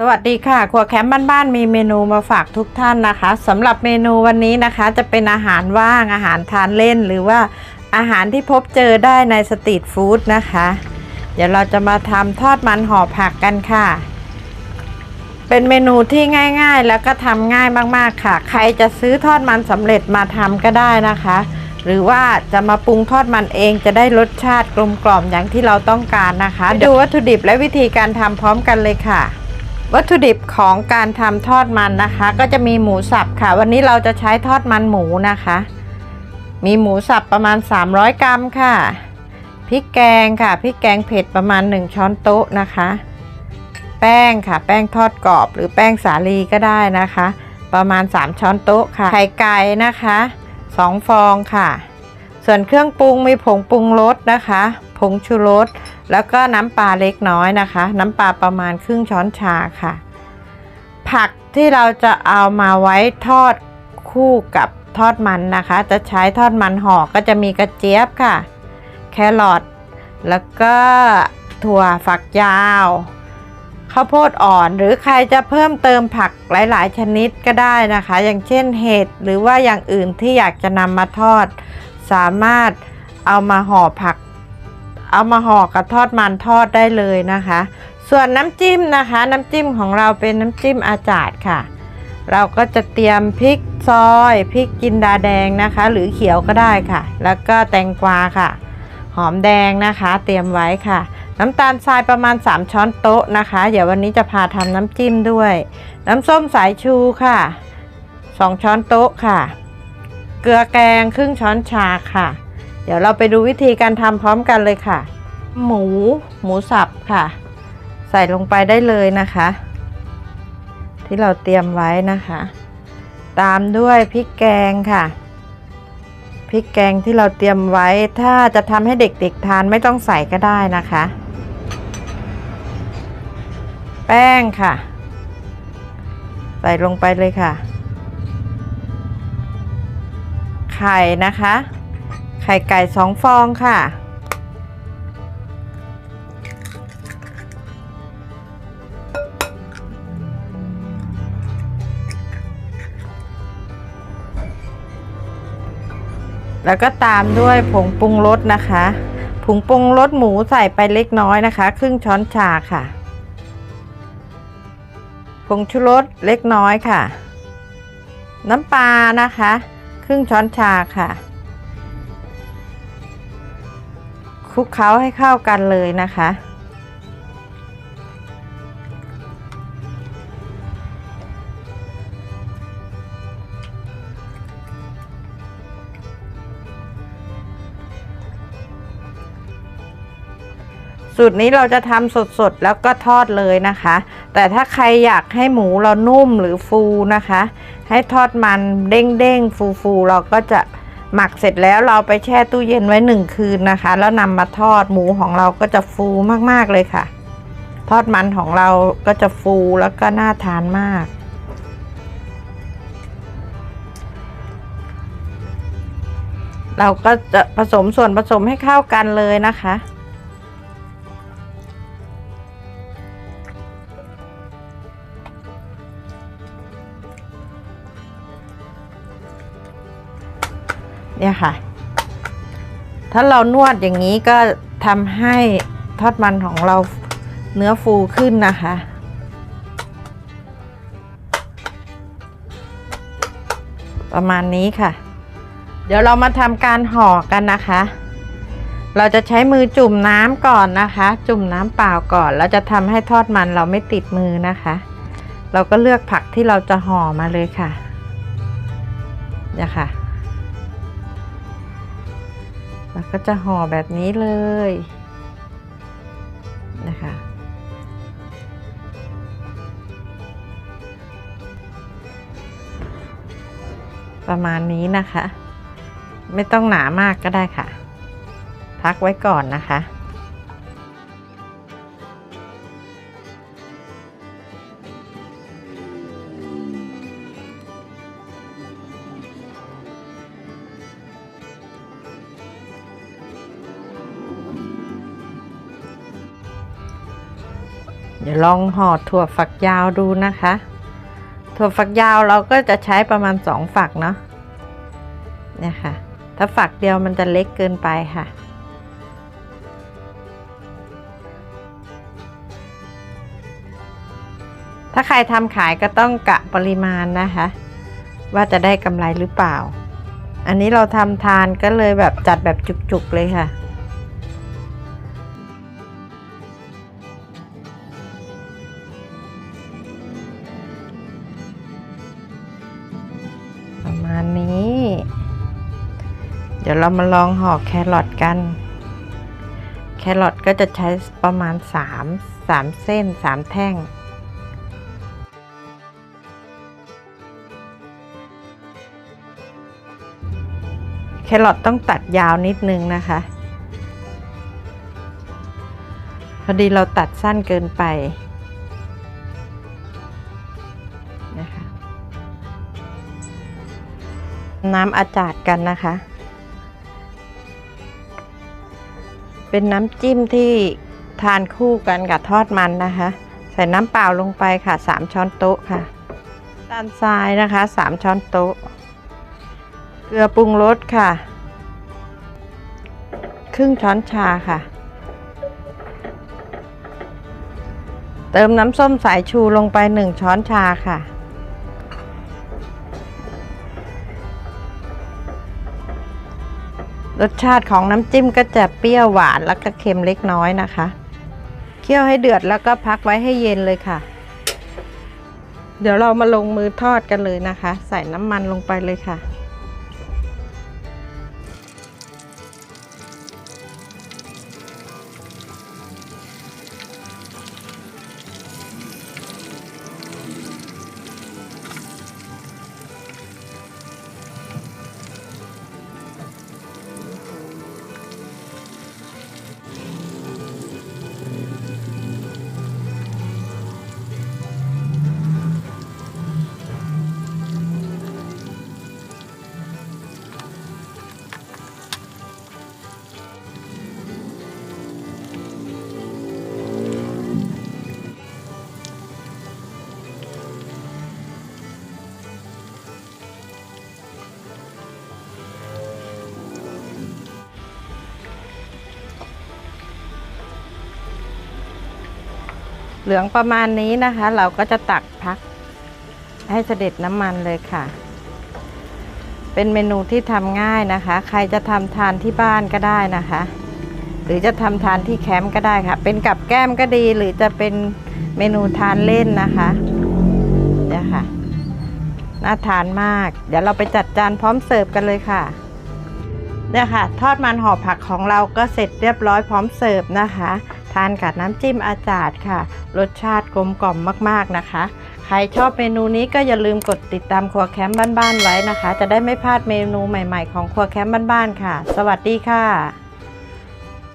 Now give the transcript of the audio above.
สวัสดีค่ะ ครัวแคมป์บ้านๆมีเมนูมาฝากทุกท่านนะคะสำหรับเมนูวันนี้นะคะจะเป็นอาหารว่างอาหารทานเล่น หรือว่าอาหารที่พบเจอได้ในสตรีทฟู้ดนะคะ เดี๋ยวเราจะมาทำทอดมันห่อผักกันค่ะ เป็นเมนูที่ง่ายๆ แล้วก็ทำง่ายมากๆค่ะ ใครจะซื้อทอดมันสำเร็จมาทำก็ได้นะคะ หรือว่าจะมาปรุงทอดมันเองจะได้รสชาติกลมกล่อมอย่างที่เราต้องการนะคะ ดูวัตถุดิบและวิธีการทำพร้อมกันเลยค่ะ วัตถุดิบของการทำทอดมันนะคะ ก็จะมีหมูสับค่ะ วันนี้เราจะใช้ทอดมันหมูนะคะ มีหมูสับประมาณ 300 กรัมค่ะพริกแกงค่ะพริกแกงเผ็ดประมาณ 1 ช้อนโต๊ะนะคะ แป้งค่ะ แป้งทอดกรอบหรือแป้งสาลีก็ได้นะคะ ประมาณ 3 ช้อนโต๊ะค่ะไข่ไก่นะคะ2ฟองค่ะ ส่วนเครื่องปรุงมีผงปรุงรสนะคะ ผงชูรส แล้วก็น้ำปลาเล็กน้อยนะคะ น้ำปลาประมาณครึ่งช้อนชาค่ะ ผักที่เราจะเอามาไว้ทอดคู่กับทอดมันนะคะ จะใช้ทอดมันห่อก็จะมีกระเจี๊ยบค่ะ แครอทแล้วก็ถั่วฝักยาวข้าวโพดอ่อนหรือใครจะเพิ่มเติมผักหลาย ๆ ชนิดก็ได้นะคะ อย่างเช่นเห็ดหรือว่าอย่างอื่นที่อยากจะนำมาทอด สามารถเอามาห่อผัก เอามาห่อกับทอดมันทอดได้เลยนะคะ ส่วนน้ำจิ้มนะคะ น้ำจิ้มของเราเป็นน้ำจิ้มอาจาดค่ะ เราก็จะเตรียมพริกซอยพริกจินดาแดงนะคะ หรือเขียวก็ได้ค่ะ แล้วก็แตงกวาค่ะ หอมแดงนะคะ เตรียมไว้ค่ะ น้ำตาลทรายประมาณ 3 ช้อนโต๊ะนะคะ เดี๋ยววันนี้จะพาทำน้ำจิ้มด้วย น้ำส้มสายชูค่ะ 2 ช้อนโต๊ะค่ะ เกลือแกงครึ่งช้อนชาค่ะ เดี๋ยวเราไปดูวิธีการทำพร้อมกันเลยค่ะ หมูหมูสับค่ะ ใส่ลงไปได้เลยนะคะ ที่เราเตรียมไว้นะคะ ตามด้วยพริกแกงค่ะพริกแกงที่เราเตรียมไว้ถ้าจะทำให้เด็กๆทานไม่ต้องใส่ก็ได้นะคะ แป้งค่ะ ใส่ลงไปเลยค่ะ ไข่นะคะ ไข่ไก่สองฟองค่ะ แล้วก็ตามด้วยผงปรุงรสนะคะผงปรุงรสหมูใส่ไปเล็กน้อยนะคะ ครึ่งช้อนชาค่ะผงชูรสเล็กน้อยค่ะ น้ำปลานะคะ ครึ่งช้อนชาค่ะ คลุกเคล้าให้เข้ากันเลยนะคะ สูตรนี้เราจะทำสดๆ แล้วก็ทอดเลยนะคะ แต่ถ้าใครอยากให้หมูเรานุ่มหรือฟูนะคะ ให้ทอดมันเด้งๆ ฟูๆ เราก็จะ หมักเสร็จแล้วเราไปแช่ตู้เย็นไว้หนึ่งคืนนะคะ แล้วนำมาทอดหมูของเราก็จะฟูมากๆเลยค่ะ ทอดมันของเราก็จะฟูแล้วก็น่าทานมาก เราก็จะผสมส่วนผสมให้เข้ากันเลยนะคะ เนี่ยค่ะ ถ้าเรานวดอย่างนี้ก็ทำให้ทอดมันของเราเนื้อฟูขึ้นนะคะ ประมาณนี้ค่ะ เดี๋ยวเรามาทำการห่อกันนะคะ เราจะใช้มือจุ่มน้ำก่อนนะคะ จุ่มน้ำเปล่าก่อน แล้วจะทำให้ทอดมันเราไม่ติดมือนะคะ เราก็เลือกผักที่เราจะห่อมาเลยค่ะเนี่ยค่ะ แล้วก็จะห่อแบบนี้เลยนะคะ ประมาณนี้นะคะ ไม่ต้องหนามากก็ได้ค่ะ พักไว้ก่อนนะคะ เดี๋ยวลองห่อถั่วฝักยาวดูนะคะ ถั่วฝักยาวเราก็จะใช้ประมาณสองฝักเนาะเนี่ยค่ะ ถ้าฝักเดียวมันจะเล็กเกินไปค่ะถ้าใครทำขายก็ต้องกะปริมาณนะคะ ว่าจะได้กำไรหรือเปล่า อันนี้เราทำทานก็เลยแบบจัดแบบจุกๆเลยค่ะ ประมาณนี้ เดี๋ยวเรามาลองห่อแครอทกัน แครอทก็จะใช้ประมาณ 3 3 เส้น 3 แท่งแครอทต้องตัดยาวนิดนึงนะคะ พอดีเราตัดสั้นเกินไป น้ำอาจาดกันนะคะ เป็นน้ำจิ้มที่ทานคู่กันกับทอดมันนะคะ ใส่น้ำเปล่าลงไปค่ะ 3 ช้อนโต๊ะค่ะน้ำตาลทรายนะคะ 3 ช้อนโต๊ะ เกลือปรุงรสค่ะ ครึ่งช้อนชาค่ะ เติมน้ำส้มสายชูลงไป 1 ช้อนชาค่ะ รสชาติของน้ำจิ้มก็จะเปรี้ยวหวานแล้วก็เค็มเล็กน้อยนะคะ เคี่ยวให้เดือดแล้วก็พักไว้ให้เย็นเลยค่ะ เดี๋ยวเรามาลงมือทอดกันเลยนะคะ ใส่น้ำมันลงไปเลยค่ะ เหลืองประมาณนี้นะคะ เราก็จะตักพัก ให้เสด็จน้ำมันเลยค่ะ เป็นเมนูที่ทำง่ายนะคะ ใครจะทำทานที่บ้านก็ได้นะคะ หรือจะทำทานที่แคมป์ก็ได้ค่ะ เป็นกับแก้มก็ดี หรือจะเป็นเมนูทานเล่นนะคะเนี่ยค่ะน่าทานมาก เดี๋ยวเราไปจัดจานพร้อมเสิร์ฟกันเลยค่ะเนี่ยค่ะ ทอดมันห่อผักของเราก็เสร็จเรียบร้อยพร้อมเสิร์ฟนะคะ ทานกับน้ำจิ้มอาจารย์ค่ะ รสชาติกลมกล่อมมากๆนะคะ ใครชอบเมนูนี้ก็อย่าลืมกดติดตามครัวแคมป์บ้านๆไว้นะคะ จะได้ไม่พลาดเมนูใหม่ ๆ ของครัวแคมป์บ้านๆค่ะ สวัสดีค่ะ